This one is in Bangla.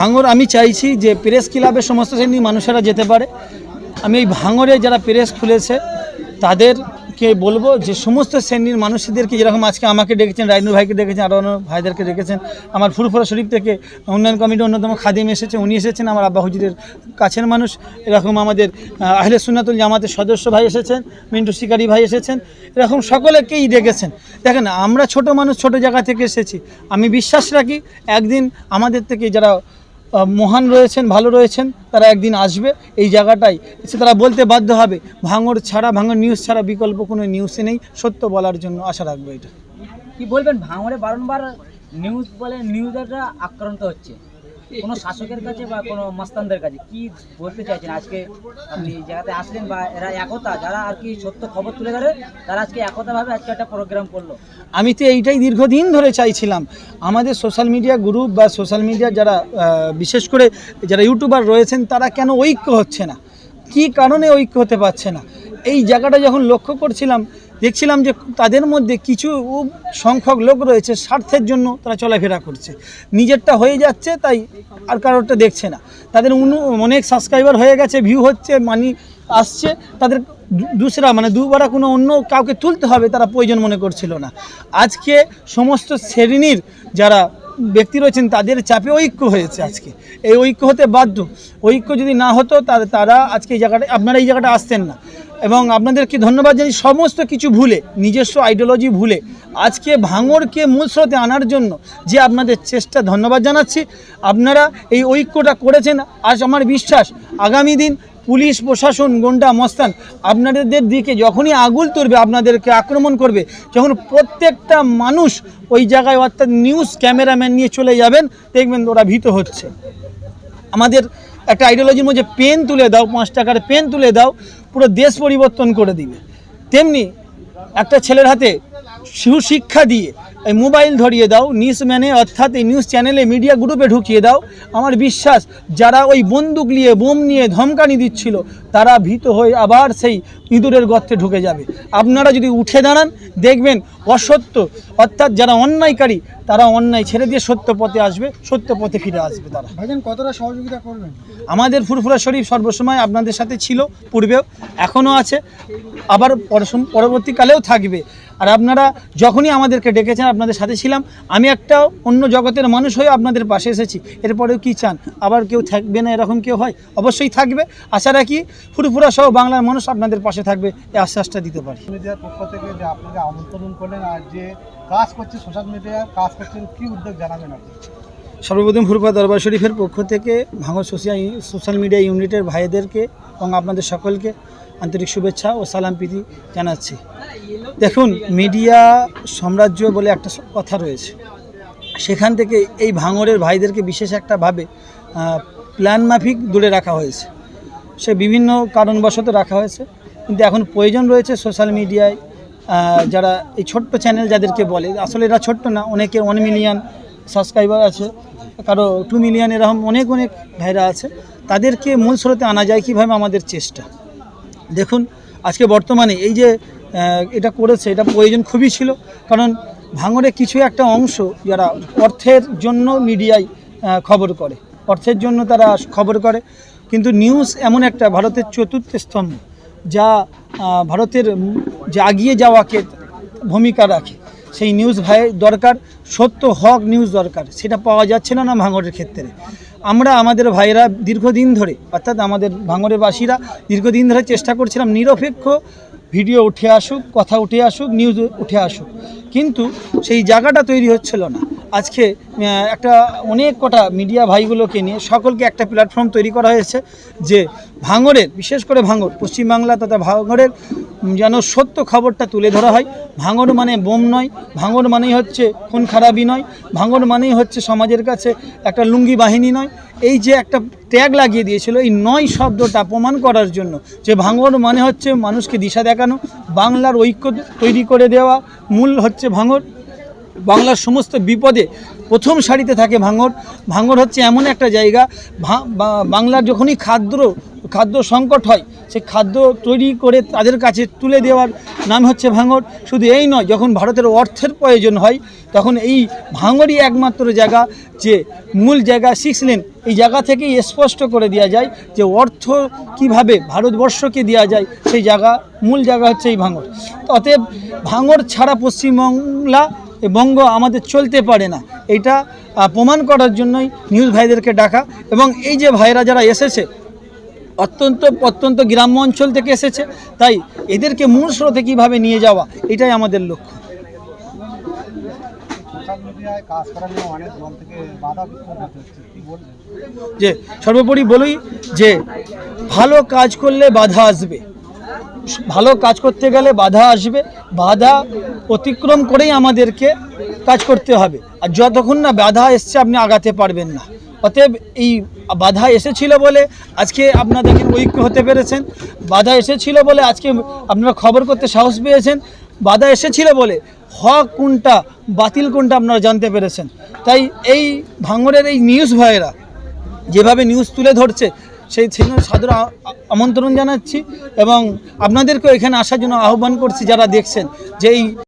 ভাঙর আমি চাইছি যে প্রেস ক্লাবের সমস্ত শ্রেণির মানুষেরা যেতে পারে। আমি এই ভাঙরে যারা প্রেস খুলেছে তাদেরকে বলব যে সমস্ত শ্রেণির মানুষদেরকে যেরকম আজকে আমাকে ডেকেছেন রাইনুর ভাইকে ডেকেছেন আরও অন্য ভাইদেরকে ডেকেছেন আমার ফুরফুরা শরীফ থেকে উন্নয়ন কমিটির অন্যতম খাদিম এসেছে উনি এসেছেন আমার আব্বা হুজুরের কাছের মানুষ। এরকম আমাদের আহ, আহলে সুন্নাতুল জামাতের সদস্য ভাই এসেছেন মিন্টু শিকারি ভাই এসেছেন এরকম সকলেকেই ডেকেছেন। দেখেন আমরা ছোট মানুষ ছোট জায়গা থেকে এসেছি। আমি বিশ্বাস রাখি একদিন আমাদের থেকে যারা মহান রয়েছেন, ভালো রয়েছেন, তারা একদিন আসবে এই জায়গাটাই সে তারা বলতে বাধ্য হবে, ভাঙর ছাড়া, ভাঙর নিউজ ছাড়া বিকল্প কোনো নিউজে নেই, সত্য বলার জন্য আশা রাখব এটা। কি বলবেন, ভাঙরে বারংবার নিউজ বলে নিউজাররা আক্রান্ত হচ্ছে। কোনো শাসকের কাছে বা কোনো মাস্তানদের কাছে কি বলতে চাইছেন? আজকে আপনি জায়গাতে আসলেন বা এরা একতা, যারা আর কি সত্য খবর তুলে ধরে, তারা আজকে একতাভাবে আজকে একটা প্রোগ্রাম করল। আমি তো এইটাই দীর্ঘদিন ধরে চাইছিলাম। আমাদের সোশ্যাল মিডিয়া গ্রুপ বা সোশ্যাল মিডিয়া যারা বিশেষ করে যারা ইউটিউবার রয়েছেন, তারা কেন ঐক্য হচ্ছে না? কি কারণে ঐক্য হতে পারছে না? এই জায়গাটা যখন লক্ষ্য করছিলাম দেখছিলাম যে তাদের মধ্যে কিছু সংখ্যক লোক রয়েছে স্বার্থের জন্য তারা চলাফেরা করছে। নিজেরটা হয়ে যাচ্ছে, তাই আর কারোরটা দেখছে না। তাদের অনেক সাবস্ক্রাইবার হয়ে গেছে ভিউ হচ্ছে মানি আসছে। তাদের দুসরা মানে দুবারা কোনো অন্য কাউকে তুলতে হবে তারা প্রয়োজন মনে করছিল না। আজকে সমস্ত শ্রেণির যারা ব্যক্তি রয়েছেন, তাদের চাপে ঐক্য হয়েছে আজকে। এই ঐক্য হতে বাধ্য। ঐক্য যদি না হতো তারা আজকে এই জায়গাটা, আপনারা এই জায়গাটা আসতেন না। এবং আপনাদেরকে ধন্যবাদ জানি সমস্ত কিছু ভুলে, নিজস্ব আইডিওলজি ভুলে, আজকে ভাঙরকে মূল স্রোতে আনার জন্য যে আপনাদের চেষ্টা ধন্যবাদ জানাচ্ছি। আপনারা এই ঐক্যটা করেছেন, আজ আমার বিশ্বাস, আগামী দিন পুলিশ, প্রশাসন, গন্ডা, মস্তান আপনাদের দিকে যখনই আগুল তুলবে, আপনাদেরকে আক্রমণ করবে, যখন প্রত্যেকটা মানুষ ওই জায়গায় অর্থাৎ নিউজ ক্যামেরাম্যান নিয়ে চলে যাবেন, দেখবেন ওরা ভীত হচ্ছে। আমাদের একটা আইডিওলজির মধ্যে পেন তুলে দাও, পাঁচ টাকার পেন তুলে দাও, পুরো দেশ পরিবর্তন করে দিবে। তেমনি একটা ছেলের হাতে সুশিক্ষা দিয়ে এই মোবাইল ধরিয়ে দাও নিউজ ম্যানে অর্থাৎ এই নিউজ চ্যানেলে মিডিয়া গ্রুপে ঢুকিয়ে দাও। আমার বিশ্বাস, যারা ওই বন্দুক নিয়ে, বোম নিয়ে ধমকানি দিচ্ছিল, তারা ভীত হয়ে আবার সেই ইঁদুরের গর্তে ঢুকে যাবে। আপনারা যদি উঠে দাঁড়ান, দেখবেন অসত্য। অর্থাৎ যারা অন্যায়কারী তারা অন্যায় ছেড়ে দিয়ে সত্য পথে আসবে সত্য পথে ফিরে আসবে তারা। ভাইজান কতটা সহযোগিতা করবেন? আমাদের ফুরফুরা শরীফ সর্বসময় আপনাদের সাথে ছিল পূর্বেও এখনও আছে আবার পরবর্তীকালেও থাকবে। আর আপনারা যখনই আমাদেরকে ডেকেছেন আপনাদের সাথে ছিলাম আমি একটা অন্য জগতের মানুষ হয়ে আপনাদের পাশে এসেছি। এরপরেও কি চান? আবার কেউ থাকবে না এরকম কেউ হয়? অবশ্যই থাকবে। আশা রাখি ফুরফুরা সহ বাংলার মানুষ আপনাদের পাশে থাকবে এই আশ্বাসটা দিতে পারি। পক্ষ থেকে যে আপনাকে আমন্ত্রণ করলেন আর যে কাজ করছে সোশ্যাল মিডিয়ার কাজ করছেন, কি উদ্যোগ জানাবেন আপনি? সর্বপ্রথম ফুরফুরা দরবার শরীফের পক্ষ থেকে ভাঙর সোশিয়াল সোশ্যাল মিডিয়া ইউনিটের ভাইদেরকে এবং আপনাদের সকলকে আন্তরিক শুভেচ্ছা ও সালাম প্রীতি জানাচ্ছি। দেখুন, মিডিয়া সাম্রাজ্য বলে একটা কথা রয়েছে। সেখান থেকে এই ভাঙরের ভাইদেরকে বিশেষ একটা ভাবে প্ল্যান মাফিক দূরে রাখা হয়েছে। সে বিভিন্ন কারণবশত রাখা হয়েছে। কিন্তু এখন প্রয়োজন রয়েছে সোশ্যাল মিডিয়ায় যারা এই ছোট্ট চ্যানেল যাদেরকে বলে, আসলে এরা ছোট্ট না, অনেকে ওয়ান মিলিয়ন সাবস্ক্রাইবার আছে, কারও টু মিলিয়ন এরকম অনেক অনেক ভাইরা আছে, তাদেরকে মূল স্রোতে আনা যায় কীভাবে আমাদের চেষ্টা। দেখুন, আজকে বর্তমানে এই যে এটা করেছে, এটা প্রয়োজন খুবই ছিল, কারণ ভাঙরে কিছু একটা অংশ যারা অর্থের জন্য মিডিয়ায় খবর করে, অর্থের জন্য তারা খবর করে, কিন্তু নিউজ এমন একটা ভারতের চতুর্থ স্তম্ভ, যা ভারতের যে আগিয়ে যাওয়াকে ভূমিকা রাখে। সেই নিউজ ভাই দরকার, সত্য, হক নিউজ দরকার, সেটা পাওয়া যাচ্ছে না না ভাঙরের ক্ষেত্রে। আমরা আমাদের ভাইরা দীর্ঘদিন ধরে, অর্থাৎ আমাদের ভাঙরের বাসীরা দীর্ঘদিন ধরে চেষ্টা করছিলাম নিরপেক্ষ ভিডিও উঠে আসুক, কথা উঠে আসুক নিউজ উঠে আসুক। কিন্তু সেই জায়গাটা তৈরি হচ্ছিল না। আজকে একটা অনেক কটা মিডিয়া ভাইগুলোকে নিয়ে সকলকে একটা প্ল্যাটফর্ম তৈরি করা হয়েছে যে ভাঙরের বিশেষ করে ভাঙর পশ্চিমবাংলা তথা ভাঙরের যেন সত্য খবরটা তুলে ধরা হয়। ভাঙর মানে বোম নয় ভাঙর মানেই হচ্ছে খুন খারাপই নয় ভাঙর মানেই হচ্ছে সমাজের কাছে একটা লুঙ্গি বাহিনী নয়। এই যে একটা ট্যাগ লাগিয়ে দিয়েছিল, এই নয় শব্দটা প্রমাণ করার জন্য যে ভাঙর মানে হচ্ছে মানুষকে দিশা দেখানো, বাংলার ঐক্য তৈরি করে দেওয়া, মূল হচ্ছে ভাঙর বাংলার সমস্ত বিপদে প্রথম সারিতে থাকে ভাঙর ভাঙর হচ্ছে এমন একটা জায়গা বাংলার যখনই খাদ্য খাদ্য সংকট হয়, সে খাদ্য তৈরি করে তাদের কাছে তুলে দেওয়ার নাম হচ্ছে ভাঙড়। শুধু এই নয়, যখন ভারতের অর্থের প্রয়োজন হয়, তখন এই ভাঙড়ই একমাত্র জায়গা যে মূল জায়গা সিক্স লেন এই জায়গা থেকেই স্পষ্ট করে দেওয়া যায় যে অর্থ কীভাবে ভারতবর্ষকে দেওয়া যায়, সেই জায়গা, মূল জায়গা হচ্ছে এই ভাঙড়। অতএব ভাঙড় ছাড়া পশ্চিমবাংলা বঙ্গ আমাদের চলতে পারে না। এটা প্রমাণ করার জন্যই নিউজ ভাইদেরকে ডাকা এবং এই যে ভাইরা যারা এসেছে, অত্যন্ত অত্যন্ত গ্রাম্য অঞ্চল থেকে এসেছে, তাই এদেরকে মূল স্রোতে কীভাবে নিয়ে যাওয়া, এটাই আমাদের লক্ষ্য। যে সর্বোপরি বলি যে, ভালো কাজ করলে বাধা আসবে। ভালো কাজ করতে গেলে বাধা আসবে। বাধা অতিক্রম করেই আমাদেরকে কাজ করতে হবে। আর যতক্ষণ না বাধা এসছে, আপনি আগাতে পারবেন না। অতএব এই বাধা এসেছিল বলে আজকে আপনাদের ঐক্য হতে পেরেছেন। বাধা এসেছিল বলে আজকে আপনারা খবর করতে সাহস পেয়েছেন। বাধা এসেছিল বলে হক কোনটা, বাতিল কোনটা আপনারা জানতে পেরেছেন। তাই এই ভাঙরের এই নিউজ ভাইয়েরা যেভাবে নিউজ তুলে ধরছে, সেই জন্য সাদর আমন্ত্রণ জানাচ্ছি এবং আপনাদেরকেও এখানে আসার জন্য আহ্বান করছি যারা দেখছেন যে এই